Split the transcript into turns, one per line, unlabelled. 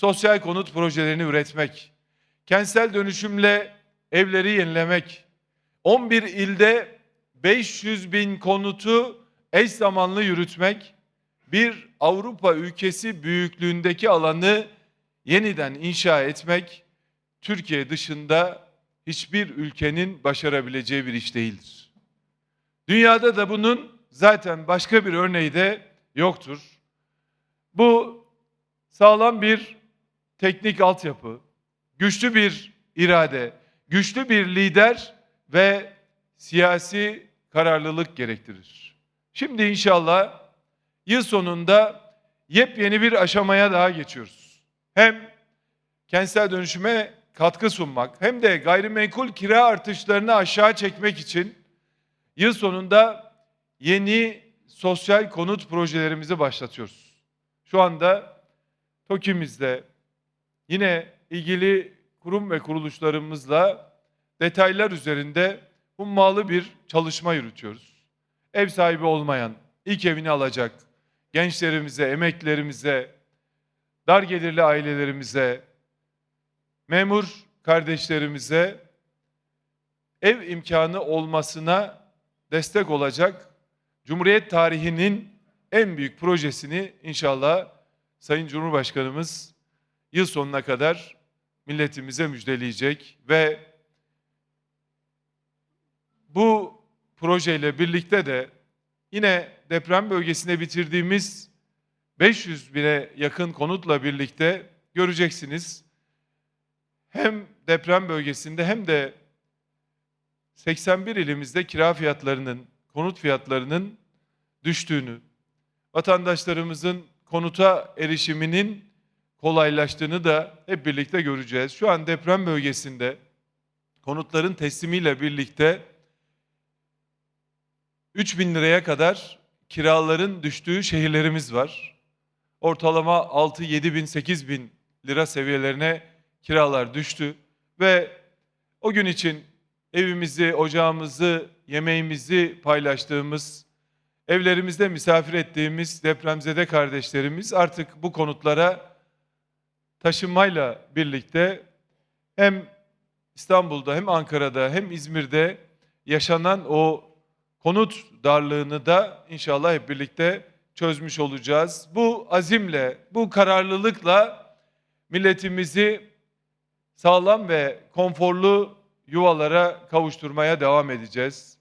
sosyal konut projelerini üretmek, kentsel dönüşümle evleri yenilemek, 11 ilde 500 bin konutu eş zamanlı yürütmek, bir Avrupa ülkesi büyüklüğündeki alanı yeniden inşa etmek, Türkiye dışında hiçbir ülkenin başarabileceği bir iş değildir. Dünyada da bunun zaten başka bir örneği de yoktur. Bu sağlam bir teknik altyapı, güçlü bir irade, güçlü bir lider ve siyasi kararlılık gerektirir. Şimdi inşallah yıl sonunda yepyeni bir aşamaya daha geçiyoruz. Hem kentsel dönüşüme katkı sunmak hem de gayrimenkul kira artışlarını aşağı çekmek için yıl sonunda yeni sosyal konut projelerimizi başlatıyoruz. Şu anda TOKİ'mizde yine ilgili kurum ve kuruluşlarımızla detaylar üzerinde hummalı bir çalışma yürütüyoruz. Ev sahibi olmayan, ilk evini alacak gençlerimize, emeklilerimize, dar gelirli ailelerimize, memur kardeşlerimize ev imkanı olmasına destek olacak Cumhuriyet tarihinin en büyük projesini inşallah Sayın Cumhurbaşkanımız yıl sonuna kadar milletimize müjdeleyecek ve bu projeyle birlikte de yine deprem bölgesinde bitirdiğimiz 500 bine yakın konutla birlikte göreceksiniz. Hem deprem bölgesinde hem de 81 ilimizde kira fiyatlarının, konut fiyatlarının düştüğünü, vatandaşlarımızın konuta erişiminin kolaylaştığını da hep birlikte göreceğiz. Şu an deprem bölgesinde konutların teslimiyle birlikte 3 bin liraya kadar kiraların düştüğü şehirlerimiz var. Ortalama 6, 7 bin, 8 bin lira seviyelerine kiralar düştü. Ve o gün için evimizi, ocağımızı, yemeğimizi paylaştığımız, evlerimizde misafir ettiğimiz depremzede kardeşlerimiz artık bu konutlara taşınmayla birlikte hem İstanbul'da hem Ankara'da hem İzmir'de yaşanan o konut darlığını da inşallah hep birlikte çözmüş olacağız. Bu azimle, bu kararlılıkla milletimizi sağlam ve konforlu yuvalara kavuşturmaya devam edeceğiz.